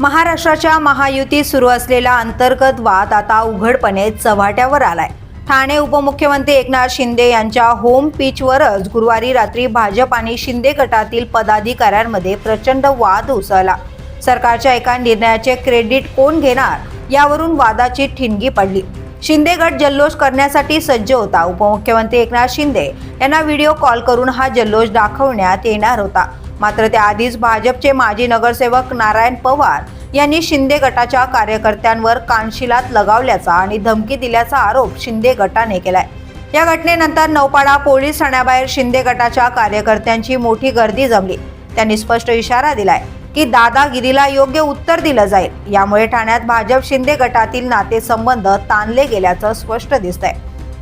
महाराष्ट्राच्या महायुतीत सुरू असलेला अंतर्गत वाद आता उघडपणे चव्हाट्यावर आलाय. ठाणे उपमुख्यमंत्री एकनाथ शिंदे यांच्या होम पिचवरच गुरुवारी रात्री भाजप आणि शिंदे गटातील पदाधिकाऱ्यांमध्ये प्रचंड वाद उसळला. सरकारच्या एका निर्णयाचे क्रेडिट कोण घेणार यावरून वादाची ठिणगी पडली. शिंदे गट जल्लोष करण्यासाठी सज्ज होता. उपमुख्यमंत्री एकनाथ शिंदे यांना व्हिडिओ कॉल करून हा जल्लोष दाखवण्यात येणार होता. मात्र त्याआधीच भाजपचे माजी नगरसेवक नारायण पवार यांनी शिंदे गटाच्या कार्यकर्त्यांवर कानशिलात लगावल्याचा आणि धमकी दिल्याचा आरोप शिंदे गटाने केलाय. या घटनेनंतर नौपाडा पोलीस ठाण्याबाहेर शिंदे गटाच्या कार्यकर्त्यांची मोठी गर्दी जमली. त्यांनी स्पष्ट इशारा दिलाय की दादागिरीला योग्य उत्तर दिलं जाईल. यामुळे ठाण्यात भाजप शिंदे गटातील नातेसंबंध ताणले गेल्याचं स्पष्ट दिसतंय.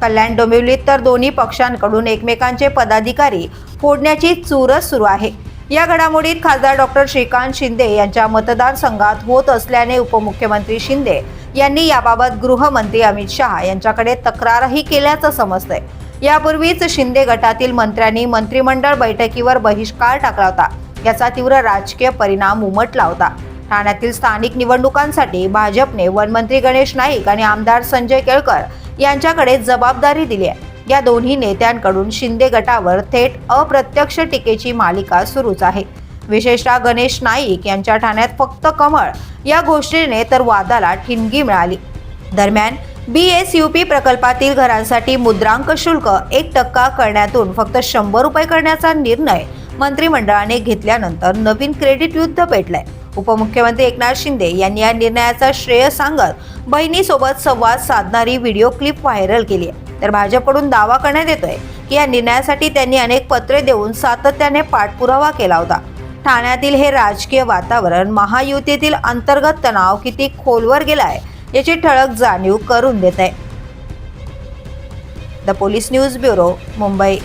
कल्याण डोंबिवलीत तर दोन्ही पक्षांकडून एकमेकांचे पदाधिकारी फोडण्याची चूरच सुरू आहे. या घडामोडीत खासदार डॉक्टर श्रीकांत शिंदे यांच्या मतदारसंघात होत असल्याने उपमुख्यमंत्री शिंदे यांनी याबाबत गृहमंत्री अमित शहा यांच्याकडे तक्रारही केल्याचं समजतंय. यापूर्वीच शिंदे गटातील मंत्र्यांनी मंत्रिमंडळ बैठकीवर बहिष्कार टाकला होता. याचा तीव्र राजकीय परिणाम उमटला होता. ठाण्यातील स्थानिक निवडणुकांसाठी भाजपने वनमंत्री गणेश नाईक आणि आमदार संजय केळकर यांच्याकडे जबाबदारी दिली आहे. या दोन्ही नेत्यांकडून शिंदे गटावर थेट अप्रत्यक्ष टीकेची मालिका सुरूच आहे. विशेषतः गणेश नाईक यांच्या ठाण्यात फक्त कमळ या गोष्टीने तर वादाला ठिणगी मिळाली. दरम्यान बी एस यू पी प्रकल्पातील घरांसाठी मुद्रांक शुल्क एक टक्का करण्यातून फक्त शंभर रुपये करण्याचा निर्णय मंत्रिमंडळाने घेतल्यानंतर नवीन क्रेडिट युद्ध पेटलंय. उपमुख्यमंत्री एकनाथ शिंदे यांनी या निर्णयाचा श्रेय सांगत बहिणीसोबत संवाद साधणारी व्हिडिओ क्लिप व्हायरल केली आहे. तर भाजपकडून दावा करण्यात येतोय की या निर्णयासाठी त्यांनी अनेक पत्रे देऊन सातत्याने पाठपुरावा केला होता. ठाण्यातील हे राजकीय वातावरण महायुतीतील अंतर्गत तणाव किती खोलवर गेलाय याची ठळक जाणीव करून देत आहे the police news bureau Mumbai.